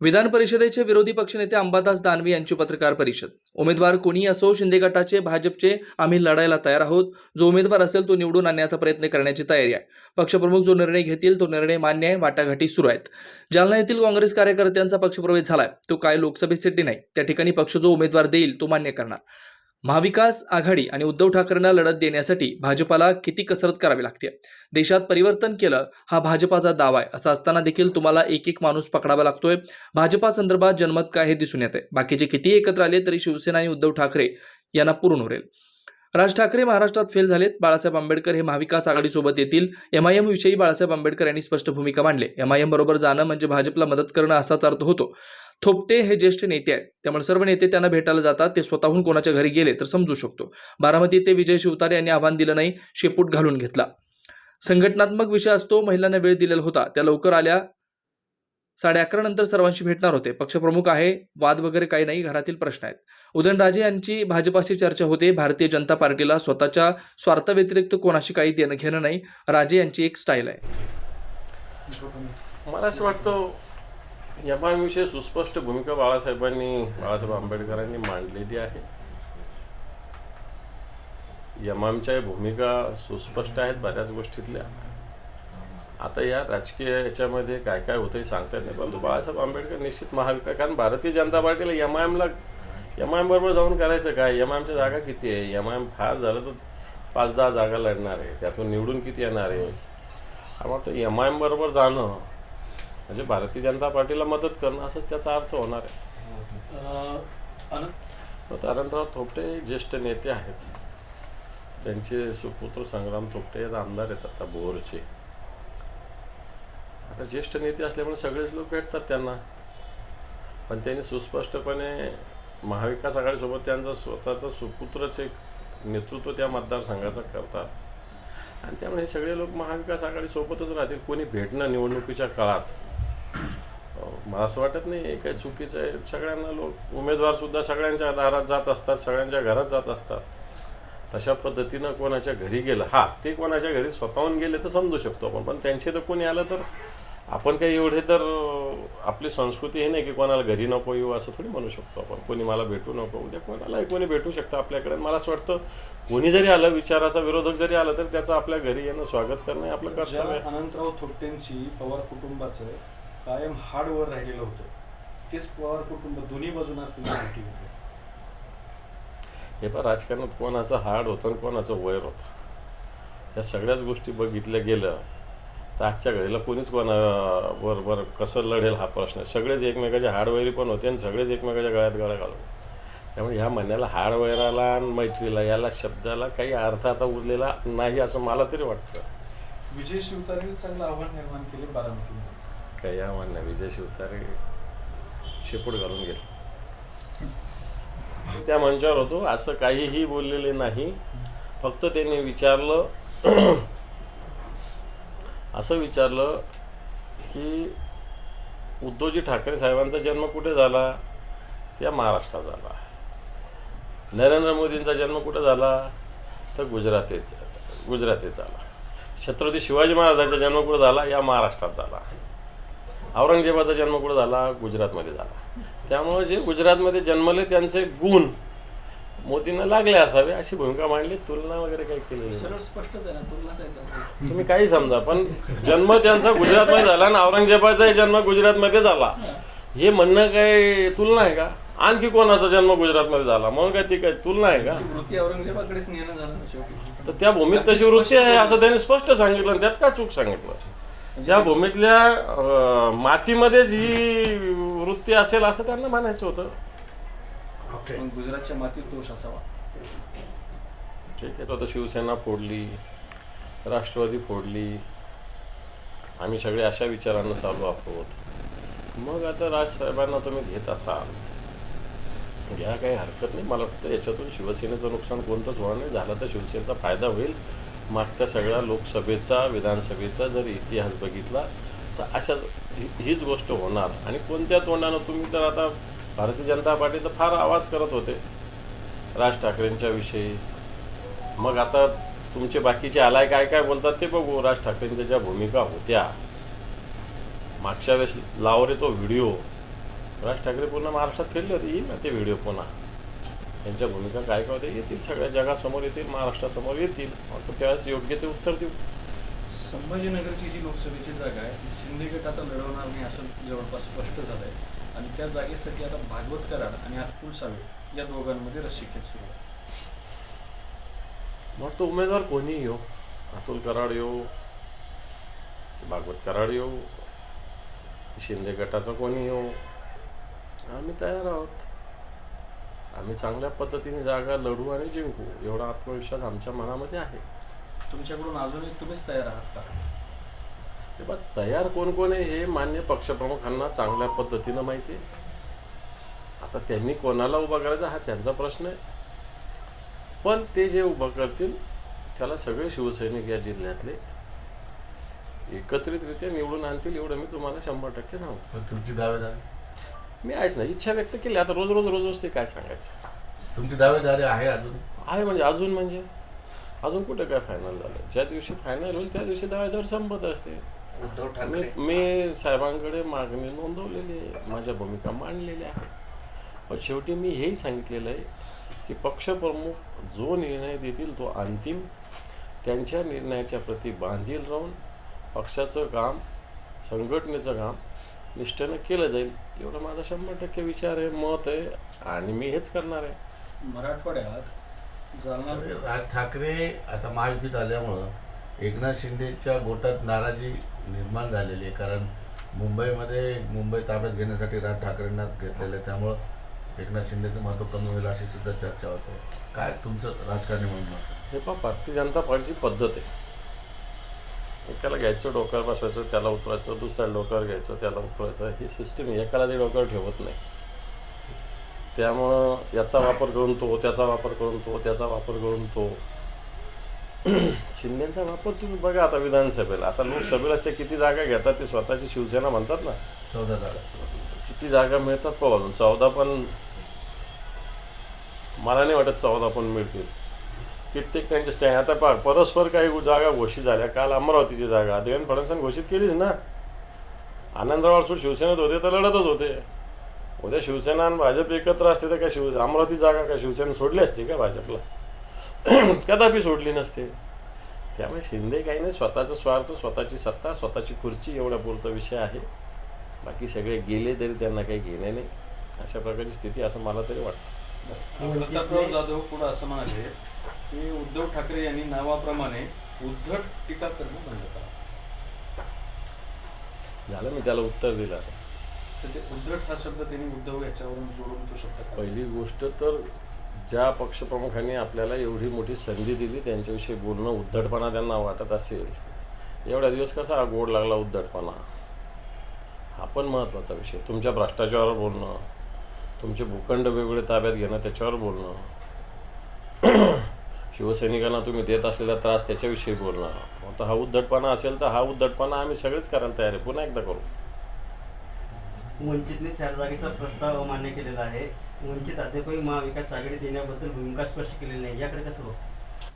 विधान परिषदेचे विरोधी पक्षनेते अंबादास दानवे यांची पत्रकार परिषद. उमेदवार कोणी असो शिंदे गटाचे भाजपचे आम्ही लढायला तयार आहोत. जो उमेदवार असेल तो निवडून आणण्याचा प्रयत्न करण्याची तयारी आहे. पक्षप्रमुख जो निर्णय घेतील तो निर्णय मान्य आहे वाटाघाटी सुरू आहेत. जालना येथील काँग्रेस कार्यकर्त्यांचा पक्षप्रवेश झालाय. तो काय लोकसभेसाठी नाही. त्या ठिकाणी पक्ष जो उमेदवार देईल तो मान्य करणार. महाविकास आघाडी आणि उद्धव ठाकरेंना लढत देण्यासाठी भाजपाला किती कसरत करावी लागते? देशात परिवर्तन केलं हा भाजपाचा दावा आहे. असं असताना देखील तुम्हाला एक एक माणूस पकडावा लागतोय. भाजपा संदर्भात जनमत काय हे दिसून येते बाकीचे किती एकत्र आले तरी शिवसेना आणि उद्धव ठाकरे यांना पुरून उरेल राज ठाकरे महाराष्ट्रात फेल झालेत. बाळासाहेब आंबेडकर हे महाविकास आघाडीसोबत येतील. एमआयएम विषयी बाळासाहेब आंबेडकर यांनी स्पष्ट भूमिका मांडली. एमआयएम बरोबर जाणं म्हणजे भाजपला मदत करणं असाच अर्थ होतो. थोपटे हे ज्येष्ठ नेते आहेत. त्यामुळे सर्व नेते त्यांना भेटायला जातात. ते स्वतःहून कोणाच्या घरी गेले तर समजू शकतो. बारामती ते विजय शिवतारे यांनी आव्हान दिलं नाही शेपूट घालून घेतला. संघटनात्मक विषय असतो महिलांना वेळ दिलेला होता. त्या लवकर आल्या. साडे अकरा नंतर सर्वांशी भेटणार होते. पक्षप्रमुख आहे वाद वगैरे काही नाही घरातील प्रश्न आहेत. उदयनराजे यांची भाजपाशी चर्चा होते. भारतीय जनता पार्टीला स्वतःच्या स्वार्थाव्यतिरिक्त कोणाशी काही देणं घेणं नाही. राजे यांची एक स्टाईल आहे. मला असं वाटतं जपानविषयी सुस्पष्ट भूमिका बाळासाहेबांनी बाळासाहेब आंबेडकरांनी मांडलेली आहे. यमामच्या भूमिका सुस्पष्ट आहेत बऱ्याच गोष्टीतल्या. आता या राजकीय याच्यामध्ये काय काय होतंय सांगता येत नाही. परंतु बाळासाहेब आंबेडकर निश्चित महाविकास कारण भारतीय जनता पार्टीला एम आय एमला एम आय एम बरोबर जाऊन करायचं काय? एम आय एमच्या जागा किती आहे? एम आय एम फार झालं तर पाच दहा जागा लढणार आहे. त्यातून निवडून किती येणार आहे? मला तो एम आय एम बरोबर जाणं म्हणजे भारतीय जनता पार्टीला मदत करणं असंच त्याचा अर्थ होणार आहे. अनंतराव थोपटे ज्येष्ठ नेते आहेत. त्यांचे सुपुत्र संग्राम थोपटे हे आमदार आहेत आता बोरचे. आता ज्येष्ठ नेते असल्यामुळे सगळेच लोक भेटतात त्यांना. पण त्यांनी सुस्पष्टपणे महाविकास आघाडीसोबत त्यांचा स्वतःचा सुपुत्रच एक नेतृत्व त्या मतदारसंघाचं करतात. आणि त्यामुळे हे सगळे लोक महाविकास आघाडीसोबतच राहतील. कोणी भेटणं निवडणुकीच्या काळात. मला असं वाटत नाही हे काही चुकीचं आहे. सगळ्यांना लोक उमेदवार सुद्धा सगळ्यांच्या दारात जात असतात सगळ्यांच्या घरात जात असतात. तशा पद्धतीनं कोणाच्या घरी गेलं हा ते कोणाच्या घरी स्वतःहून गेले तर समजू शकतो आपण पण त्यांचे तर कोणी आलं तर आपण काही एवढे तर आपली संस्कृती हे नाही की कोणाला घरी नको येऊ असं थोडी म्हणू शकतो आपण. कोणी मला भेटू नको उद्या कोणालाही कोणी भेटू शकतं आपल्याकडे. मला असं वाटतं कोणी जरी आलं विचाराचा विरोधक जरी आलं तर त्याचं आपल्या घरी येणं स्वागत करणं आपलं कर्तव्य आहे. अनंतराव थोपटेंची पवार कुटुंबाचं कायम हाडवर राहिलेलं होतं. तेच पवार कुटुंब दोन्ही बाजून असलेली घेतली हे पण राजकारणात कोणाचं हाड होतं आणि कोणाचं वैर होतं. या सगळ्याच गोष्टी बघितल्या गेलं तर आजच्या घडीला कोणीच कोणा बरोबर कसं लढेल हा प्रश्न आहे. सगळेच एकमेकाचे हाडवैरी पण होते आणि सगळेच एकमेकाच्या गळ्यात गळा घालून. त्यामुळे ह्या म्हणण्याला हाडवैराला आणि मैत्रीला याला शब्दाला काही अर्थ आता उरलेला नाही असं मला तरी वाटतं. विजय शिवतारेने चांगलं आव्हान निर्माण केले बारामतीमध्ये. काही या म्हणण्या विजय शिवतारे शेपूट घालून गेले. त्या मंचावर होतो असं काहीही बोललेले नाही. फक्त त्यांनी विचारलं असं विचारलं की उद्धवजी ठाकरे साहेबांचा जन्म कुठे झाला? त्या महाराष्ट्रात झाला. नरेंद्र मोदींचा जन्म कुठे झाला? तर गुजरात गुजरातीत झाला. छत्रपती शिवाजी महाराजांचा जन्म कुठे झाला? या महाराष्ट्रात झाला. औरंगजेबाचा जन्म कुठं झाला? गुजरातमध्ये झाला. त्यामुळे जे गुजरातमध्ये जन्मले त्यांचे गुण मोदींना लागले असावे अशी भूमिका मांडली. तुलना वगैरे काही केली नाही. सरळ स्पष्टच आहे ना तुलनाच आहे त्यात. तुम्ही काही समजा पण जन्म त्यांचा गुजरातमध्ये झाला आणि औरंगजेबाचाही जन्म गुजरातमध्ये झाला. हे. म्हणणं काय तुलना आहे का? आणखी कोणाचा जन्म गुजरातमध्ये झाला? म्हणून काय ती काय तुलना आहे का? वृत्ती औरंगजेबाकडेच नेणं झालं तर त्या भूमीत तशी वृत्ती आहे असं त्यांनी स्पष्ट सांगितलं आणि त्यात का चूक सांगितलं? ज्या भूमीतल्या अं, मातीमध्येच ही वृत्ती असेल असं त्यांना म्हणायचं होतं. पण गुजरातच्या मातीत दोष असावा. ठीक आहे. तो आता शिवसेना फोडली राष्ट्रवादी फोडली आम्ही सगळे अशा विचारांना चालू आहोत. मग आता राजसाहेबांना तुम्ही घेत असाल. घ्या काही हरकत नाही. मला वाटतं याच्यातून शिवसेनेचं नुकसान कोणतंच होणार नाही. झालं तर शिवसेनेचा फायदा होईल. मागच्या सगळ्या लोकसभेचा विधानसभेचा जर इतिहास बघितला तर अशा ही- हीच गोष्ट होणार. आणि कोणत्या तोंडानं तुम्ही तर आता भारतीय जनता पार्टी तर फार आवाज करत होते. राज ठाकरेंच्या विषयी. मग आता तुमचे बाकीचे आलाय काय काय बोलतात ते बघू. राज ठाकरेंच्या ज्या भूमिका होत्या मागच्या वेळेस लावरे तो व्हिडिओ. राज ठाकरे पूर्ण महाराष्ट्रात फिरले होते. येईल ना ते व्हिडिओ पुन्हा? त्यांच्या भूमिका काय काय होत्या येतील सगळ्या जगासमोर येतील महाराष्ट्रासमोर येतील. फक्त त्यावेळेस योग्य ते उत्तर देऊ. संभाजीनगरची जी लोकसभेची जागा आहे ती शिंदे गट आता लढवणार नाही असं जवळपास स्पष्ट झालं आहे. आणि त्या जागेसाठी आता भागवत कराड आणि अतुल सावे या दोघांमध्ये रस्सीखेच सुरू आहे. मग तो उमेदवार कोणी येऊ अतुल कराड येऊ भागवत कराड येऊ शिंदे गटाचा कोणी येऊ आम्ही तयार आहोत. आम्ही चांगल्या पद्धतीने जागा लढू आणि जिंकू एवढा आत्मविश्वास आमच्या मनामध्ये आहे. तुमच्याकडून अजूनही तुम्हीच तयार आहात का? ते बघ तयार कोण कोण आहे हे मान्य पक्षप्रमुखांना चांगल्या पद्धतीनं माहिती आहे. आता त्यांनी कोणाला उभा करायचा हा त्यांचा प्रश्न आहे. पण ते जे उभं करतील त्याला सगळे शिवसैनिक या जिल्ह्यातले एकत्रितरित्या निवडून आणतील एवढं मी तुम्हाला शंभर टक्के सांगतो. तुमची दावेदारी? मी आहेच ना इच्छा व्यक्त केली. आता रोज रोज रोज रोज ते काय सांगायचं? तुमची दावेदारी आहे अजून? आहे म्हणजे अजून म्हणजे? अजून कुठे काय फायनल झालं? ज्या दिवशी फायनल होईल त्या दिवशी दावेदार संपत असते उद्धव मी मी साहेबांकडे मागणी नोंदवलेली आहे. माझ्या भूमिका मांडलेल्या आहे पण शेवटी मी हेही सांगितलेलं आहे की पक्षप्रमुख जो निर्णय देतील तो अंतिम. त्यांच्या निर्णयाच्या प्रती बांधील राहून पक्षाचं काम संघटनेचं काम निष्ठेनं केलं जाईल. एवढं माझा शंभर टक्के विचार आहे मत आहे आणि मी हेच करणार आहे. मराठवाड्यात जालना राज ठाकरे आता महायुतीत आल्यामुळं एकनाथ शिंदेच्या गोटात नाराजी निर्माण झालेली आहे. कारण मुंबईमध्ये मुंबई ताब्यात घेण्यासाठी राज ठाकरेंना घेतलेलं आहे. त्यामुळं एकनाथ शिंदेचं महत्त्व कमी होईल अशी सुद्धा चर्चा होते. काय तुमचं राजकारणी म्हणून मत? हे पहा भारतीय जनता पार्टीची पद्धत आहे. एकाला घ्यायचं डोक्यावर बसवायचं त्याला उतरायचं दुसऱ्या डोक्यावर घ्यायचं त्याला उतरायचं. ही सिस्टीम एकाला ते डोक्यावर ठेवत नाही. त्यामुळं याचा वापर करून तो त्याचा वापर करून तो त्याचा वापर करून तो. शिंदेचा वापर तुम्ही बघा आता विधानसभेला. आता लोकसभेलाच ते किती जागा घेतात ते स्वतःची शिवसेना म्हणतात ना? चौदा जागा. किती जागा मिळतात पाहू अजून? चौदा पण मला नाही वाटत चौदा पण मिळतील. कित्येक त्यांचे स्टँड आता पा परस्पर काही जागा घोषित झाल्या. काल अमरावतीची जागा. देवेंद्र फडणवीसांनी घोषित केलीच ना. आनंदराव सूट शिवसेनेत होते तर लढतच होते. उद्या शिवसेना आणि भाजप एकत्र असते तर काय शिव अमरावती जागा काय शिवसेना सोडली असते का भाजपला? कदापि सोडली नसते. त्यामुळे शिंदे काही नाही स्वतःचा स्वार्थ स्वतःची सत्ता स्वतःची खुर्ची एवढा पुरता विषय आहे. बाकी सगळे गेले तरी त्यांना काही घेणे नाही. अशा प्रकारची स्थिती असं मला तरी वाटतं. प्रतापराव जाधव पुढे असं म्हणाले की उद्धव ठाकरे यांनी नावाप्रमाणे उद्धट टीका करणं बंद करा झालं मी त्याला उत्तर दिलं तर ते उद्धट हा शब्द त्यांनी उद्धव याच्यावरून जोडून तो शब्द. पहिली गोष्ट तर ज्या पक्षप्रमुखांनी आपल्याला एवढी मोठी संधी दिली त्यांच्याविषयी बोलणं उद्धटपणा त्यांना वाटत असेल. एवढ्या दिवस कसा हा गोड लागला उद्धटपणा? हा पण महत्त्वाचा विषय. तुमच्या भ्रष्टाचारावर बोलणं तुमचे भूखंड वेगवेगळे ताब्यात घेणं त्याच्यावर बोलणं. शिवसैनिकांना तुम्ही देत असलेला त्रास त्याच्याविषयी बोलणं. आता हा उद्धटपणा असेल तर हा उद्धटपणा आम्ही सगळेच करायला तयार आहे. पुन्हा एकदा करू. वंचितने चार जागेचा प्रस्ताव मान्य केलेला आहे. वंचित अद्यापही महाविकास आघाडी देण्याबद्दल भूमिका स्पष्ट केलेली नाही. याकडे कसं बघतो?